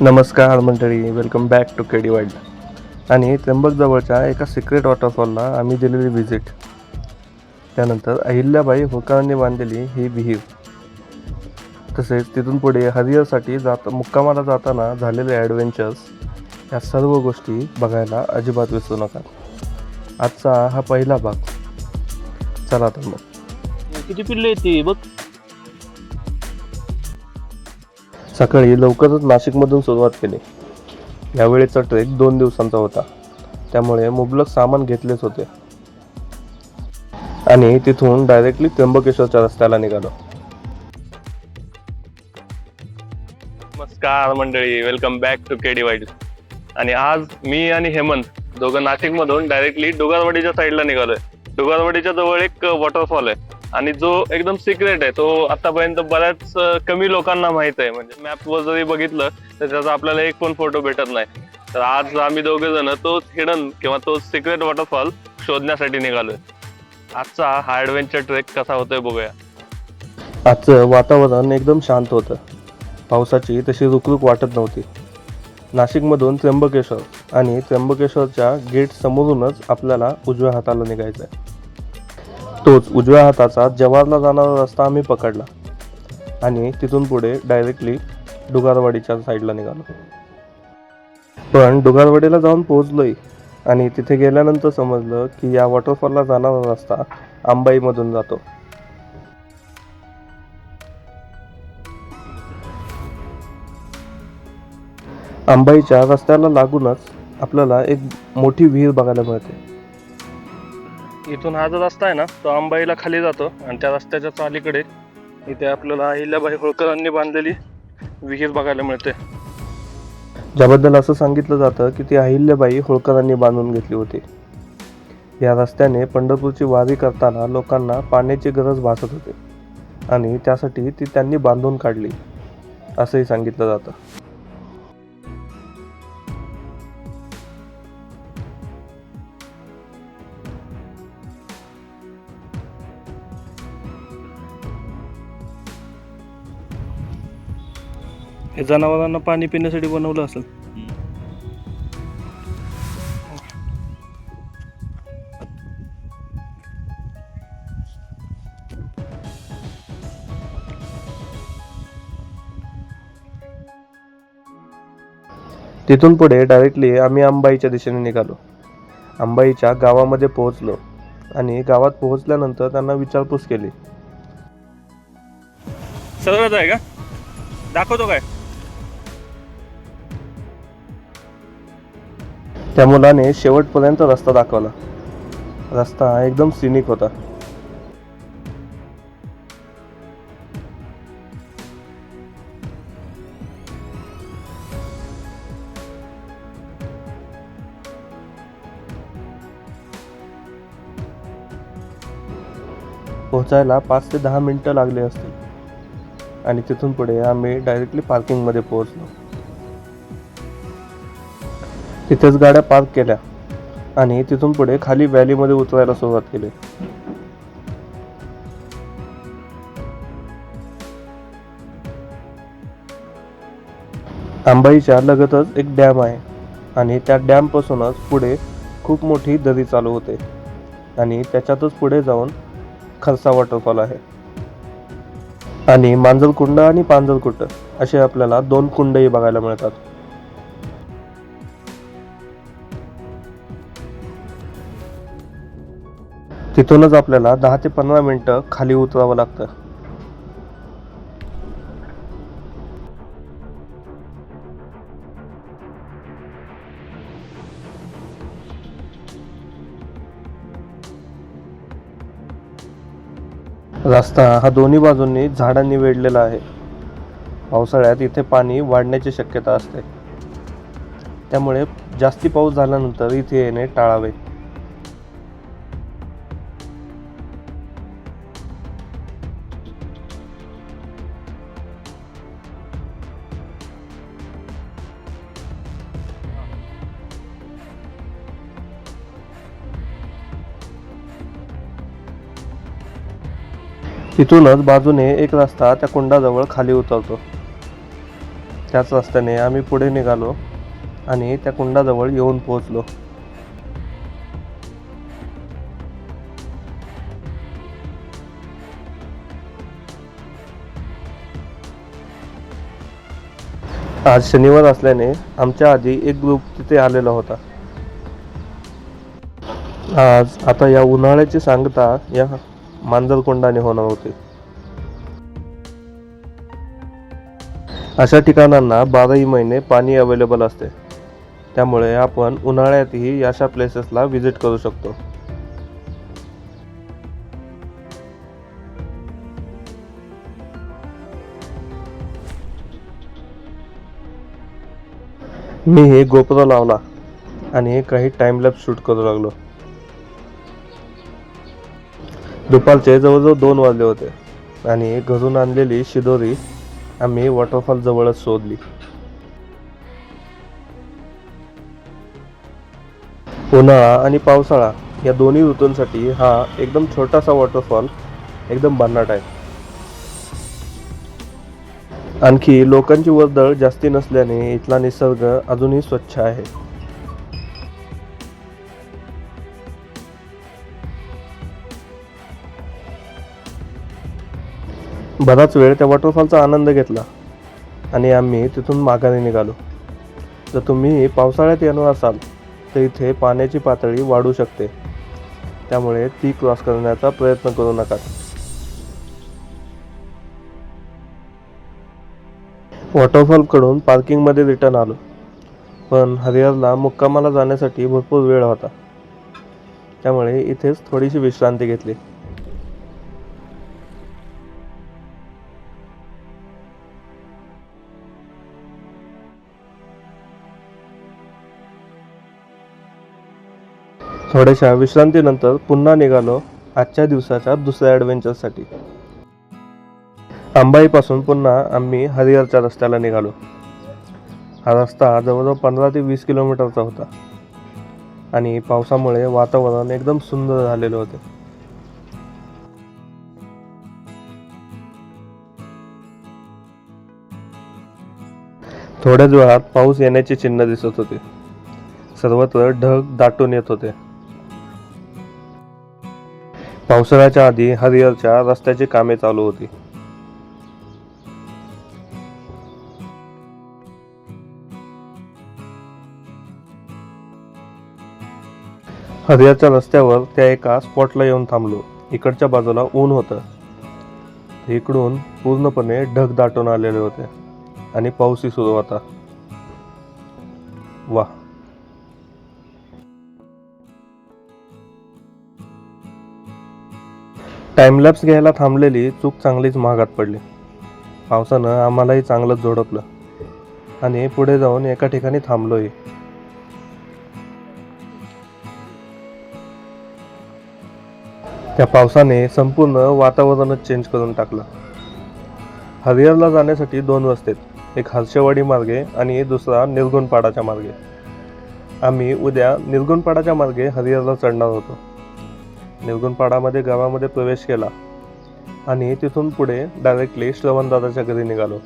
नमस्कार मंडळी welcome back to KD wild आणि त्र्यंबकजवळच्या एका सिक्रेट वॉटरफॉलला आम्ही दिलेली व्हिजिट त्यानंतर अहिल्याबाई होळकरांनी बांधलेली ही विहीर. तसेच तिथून पुढे हरिहरसाठी जात मुक्कामाला जाताना झालेले ॲडव्हेंचर्स या सर्व गोष्टी बघायला अजिबात विसरू नका. आजचा हा पहिला भाग. चला तर मग. किती पिल्ले येते बघ. सकाळी लवकरच नाशिकमधून सुरुवात केली. यावेळेचा ट्रेक दोन दिवसांचा होता. त्यामुळे मुबलक सामान घेतलेच होते. आणि तिथून डायरेक्टली त्र्यंबकेश्वरच्या रस्त्याला निघालो. नमस्कार मंडळी welcome back to K wide आणि आज मी आणि हेमंत दोघं नाशिकमधून डायरेक्टली डुगारवाडीच्या साईडला निघालोय. डुगारवाडीच्या जवळ एक वॉटरफॉल आहे. आणि जो एकदम सिक्रेट आहे तो आतापर्यंत बऱ्याच कमी लोकांना माहीत आहे. म्हणजे मॅपवर जरी बघितलं तर त्याचा आपल्याला एक पण फोटो भेटत नाही. तर आज आम्ही दोघे जण तो हिडन किंवा तो सिक्रेट वॉटरफॉल शोधण्यासाठी निघालोय. आजचा हा ऍडव्हेंचर ट्रेक कसा होतोय बघूया. आजचं वातावरण एकदम शांत होतं. पावसाची तशी रुकरुक वाटत नव्हती. नाशिकमधून त्र्यंबकेश्वर आणि त्र्यंबकेश्वरच्या गेट समोरूनच आपल्याला उजव्या हाताला निघायचं आहे तोच उजव्या हाताचा जव्हारला जाणारा रस्ता आम्ही पकडला. आणि तिथून पुढे डायरेक्टली डुगारवाडीच्या साईडला निघालो. पण डुगारवाडीला जाऊन पोहोचलोय आणि तिथे गेल्यानंतर समजलं की या वॉटरफॉलला जाणारा रस्ता आंबाईमधून जातो. आंबाईच्या रस्त्याला लागूनच आपल्याला एक मोठी विहीर बघायला मिळते. इथून हा जो रस्ता आहे ना तो आंबाईला खाली जातो आणि त्या रस्त्याच्या चालीकडे इथे आपल्याला अहिल्याबाई होळकरांनी बांधलेली विहीर बघायला मिळते. ज्याबद्दल असं सांगितलं जातं की ती अहिल्याबाई होळकरांनी बांधून घेतली होती. या रस्त्याने पंढरपूरची वारी करताना लोकांना पाण्याची गरज भासत होती आणि त्यासाठी ती त्यांनी बांधून काढली असंही सांगितलं जातं. हे जनावरांना पाणी पिण्यासाठी बनवलं असेल. तिथून पुढे डायरेक्टली आम्ही अंबाईच्या दिशेने निघालो. अंबाईच्या गावामध्ये पोहोचलो आणि गावात पोहोचल्यानंतर त्यांना विचारपूस केली. सरळच आहे का? दाखवतो काय? त्या मुलाने शेवटपर्यंत रस्ता दाखवला. रस्ता एकदम सिनिक होता. पोहोचायला पाच ते दहा मिनिटं लागले असतील. आणि तिथून पुढे आम्ही डायरेक्टली पार्किंगमध्ये पोहोचलो. तिथेच गाड्या पार्क केल्या आणि तिथून पुढे खाली व्हॅलीमध्ये उतरायला सुरुवात केली. आंबाईच्या लगतच एक डॅम आहे आणि त्या डॅमपासूनच पुढे खूप मोठी दरी चालू होते आणि त्याच्यातच पुढे जाऊन खरसा वॉटरफॉल आहे. आणि मांजरकुंड आणि पांजरकुंड असे आपल्याला दोन कुंडही बघायला मिळतात. तिथूनच आपल्याला दहा ते पंधरा मिनटं खाली उतरावं लागतं. रस्ता हा दोन्ही बाजूंनी झाडांनी वेढलेला आहे. पावसाळ्यात इथे पाणी वाढण्याची शक्यता असते. त्यामुळे जास्ती पाऊस झाल्यानंतर इथे येणे टाळावे. तिथूनच बाजूने एक रस्ता त्या कुंडाजवळ खाली उतरतो. त्याच रस्त्याने आम्ही पुढे निघालो आणि त्या कुंडाजवळ येऊन पोहोचलो. आज शनिवार असल्याने आमच्या आधी एक ग्रुप तिथे आलेला होता. आज आता या उन्हाळ्याची सांगता या मांजरकोंडाने होणार होते. अशा ठिकाणांना बाराही महिने पाणी अवेलेबल असते. त्यामुळे आपण उन्हाळ्यातही अशा प्लेसेसला व्हिजिट करू शकतो. मी हे गोप्रो लावला आणि काही टाइमलॅप्स शूट करू लागलो. दुपारचे जवळजवळ दोन वाजले होते आणि घरून आणलेली शिदोरी आम्ही वॉटरफॉल जवळच शोधली उन्हाळा आणि पावसाळा या दोन्ही ऋतूंसाठी हा एकदम छोटासा वॉटरफॉल एकदम भन्नाट आहे. आणखी लोकांची वर्दळ जास्ती नसल्याने इथला निसर्ग अजूनही स्वच्छ आहे. बराच वेळ त्या वॉटरफॉलचा आनंद घेतला आणि आम्ही तिथून माघारी निघालो. जर तुम्ही पावसाळ्यात येणार असाल तर इथे पाण्याची पातळी वाढू शकते. त्यामुळे ती क्रॉस करण्याचा प्रयत्न करू नका. वॉटरफॉलकडून पार्किंगमध्ये रिटर्न आलो. पण हरिहरला मुक्कामाला जाण्यासाठी भरपूर वेळ होता. त्यामुळे इथेच थोडीशी विश्रांती घेतली. थोड्याशा विश्रांतीनंतर पुन्हा निघालो आजच्या दिवसाच्या दुसऱ्या ॲडव्हेंचरसाठी अंबाईपासून पुन्हा आम्ही हरिहरच्या रस्त्याला निघालो. हा रस्ता जवळजवळ पंधरा ते वीस किलोमीटरचा होता आणि पावसामुळे वातावरण एकदम सुंदर झालेलं होते. थोड्याच वेळात पाऊस येण्याची चिन्ह दिसत होते. सर्वत्र ढग दाटून येत होते. पावसाळ्याच्या आधी हरिहरच्या रस्त्याची कामे चालू होती. हरिहरच्या रस्त्यावर त्या एका स्पॉटला येऊन थांबलो. इकडच्या बाजूला ऊन होतं. इकडून पूर्णपणे ढग दाटून आलेले होते आणि पाऊसही सुरू होता. वा टाईमलॅप्स घ्यायला थांबलेली चूक चांगलीच महागात पडली. पावसानं आम्हालाही चांगलंच झोडपलं. आणि पुढे जाऊन एका ठिकाणी थांबलोही त्या पावसाने संपूर्ण वातावरणच चेंज करून टाकलं. हरिहरला जाण्यासाठी दोन रस्ते एक हर्षवाडी मार्गे आणि दुसरा निर्गुणपाडाच्या मार्गे. आम्ही उद्या निर्गुणपाडाच्या मार्गे हरिहरला चढणार होतो. निर्गुणपाडामध्ये गावामध्ये प्रवेश केला आणि तिथून पुढे डायरेक्टली श्रवणदादाच्या घरी निघालो.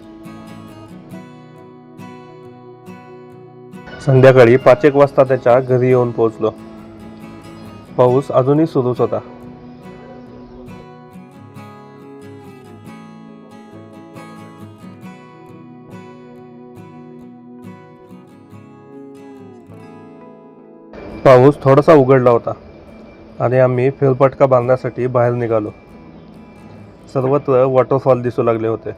संध्याकाळी पाच एक वाजता त्याच्या घरी येऊन पोहोचलो. पाऊस अजूनही सुरूच होता. पाऊस थोडासा उघडला होता. आणि आम्ही फेरफटका बांधण्यासाठी बाहेर निघालो. सर्वत्र वॉटरफॉल दिसू लागले होते.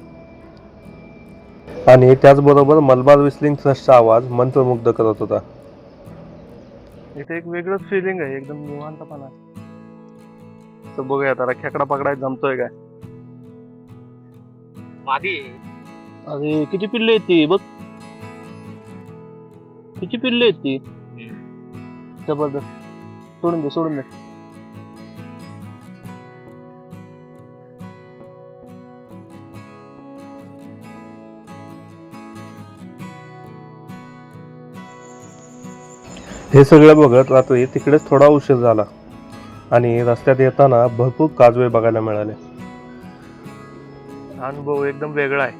आणि त्याचबरोबर मलबार विस्लिंग थ्रस्टचा आवाज मंत्रमुग्ध करत होता. इथे एक वेगळंच फिलिंग आहे एकदम निवांतपणा. तर बघूया आता खेकडा पकडायला जमतोय काय? मादी. अरे किती पिल्ले आहेत ती बघ. किती पिल्ले आहेत ती. जबरदस्त. सोडून दे सोडून दे. हे सगळं बघत रात्री तिकडेच थोडा उशीर झाला आणि रस्त्यात येताना भरपूर काजवे बघायला मिळाले. अनुभव एकदम वेगळा आहे.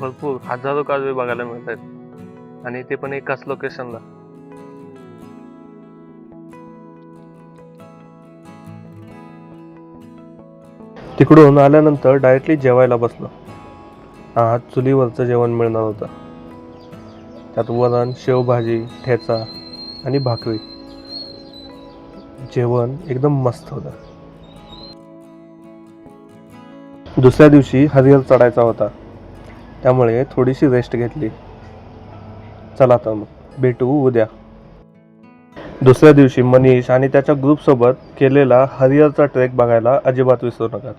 भरपूर हजारो काजवे बघायला मिळत आहेत आणि ते पण एकाच लोकेशनला तिकडून आल्यानंतर डायरेक्टली जेवायला बसलो. आज चुलीवरचं जेवण मिळणार होतं. त्यात वरण शेवभाजी ठेचा आणि भाकरी. जेवण एकदम मस्त होतं. दुसऱ्या दिवशी हरिहर चढायचा होता. त्यामुळे थोडीशी रेस्ट घेतली. चला तर मग भेटू उद्या. दुसऱ्या दिवशी मनीष आणि त्याच्या ग्रुपसोबत केलेला हरिहरचा ट्रेक बघायला अजिबात विसरू नका.